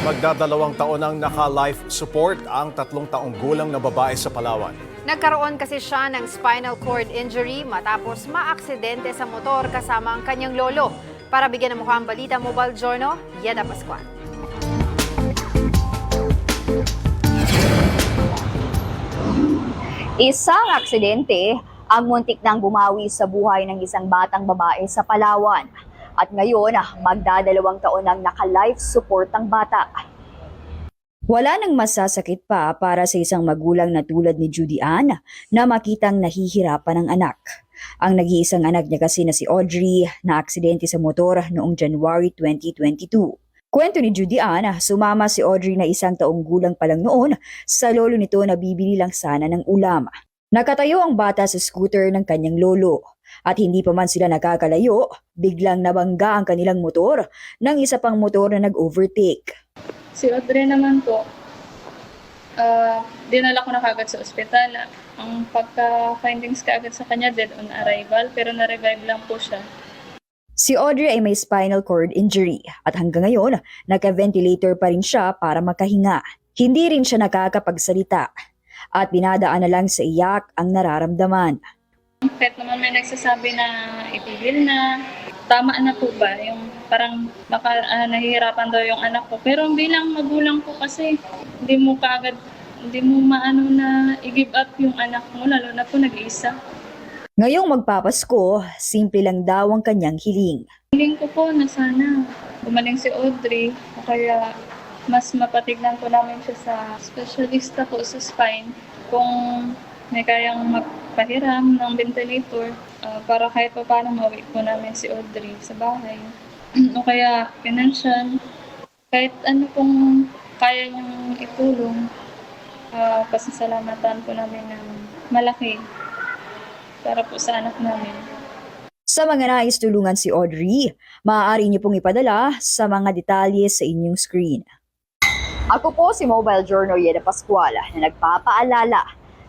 Magdadalawang taon ang naka-life support ang tatlong taong gulang na babae sa Palawan. Nagkaroon kasi siya ng spinal cord injury matapos maaksidente sa motor kasama ang kanyang lolo. Para bigyan ng mukha ang balita, Mobile Journal, Yeda Pascual. Isang aksidente ang muntik nang bumawi sa buhay ng isang batang babae sa Palawan. At ngayon, ah, magdadalawang taon nang naka-life support ang bata. Wala nang masasakit pa para sa isang magulang na tulad ni Judy Ann na makitang nahihirapan ang anak. Ang nag-iisang anak niya kasi na si Audrey na aksidente sa motor noong January 2022. Kwento ni Judy Ann, sumama si Audrey na isang taong gulang pa lang noon sa lolo nito na bibili lang sana ng ulam. Nakatayo ang bata sa scooter ng kanyang lolo at hindi pa man sila nakakalayo, biglang nabangga ang kanilang motor ng isa pang motor na nag-overtake. Si Audrey naman po, ah, dinala ko na kagad sa ospital. Ang pagka-findings kaagad sa kanya, dead on arrival, pero na-revive lang po siya. Si Audrey ay may spinal cord injury at hanggang ngayon, naka-ventilator pa rin siya para makahinga. Hindi rin siya nakakapagsalita at binadaan na lang sa iyak ang nararamdaman. Kahit naman may nagsasabi na itigil na, tama na po ba? Yung parang baka ah, nahihirapan daw yung anak ko. Pero bilang magulang ko kasi, hindi mo kaagad, hindi mo maano na i-give up yung anak mo, lalo na po nag-iisa. Ngayong magpapasko, simple lang daw ang kanyang hiling. Hiling ko po na sana gumaling si Audrey o kaya mas mapatignan po namin siya sa specialista po sa spine kung may kayang magpahiram ng ventilator ah, para kahit pa paano mawit po namin si Audrey sa bahay. o kaya financial, kahit ano pong kaya niyang itulong, ah, pasasalamatan po namin ng malaki para po sa anak namin. Sa mga nais tulungan si Audrey, maaari niyo pong ipadala sa mga detalye sa inyong screen. Ako po si Mobile Journal Yeda Pascual na nagpapaalala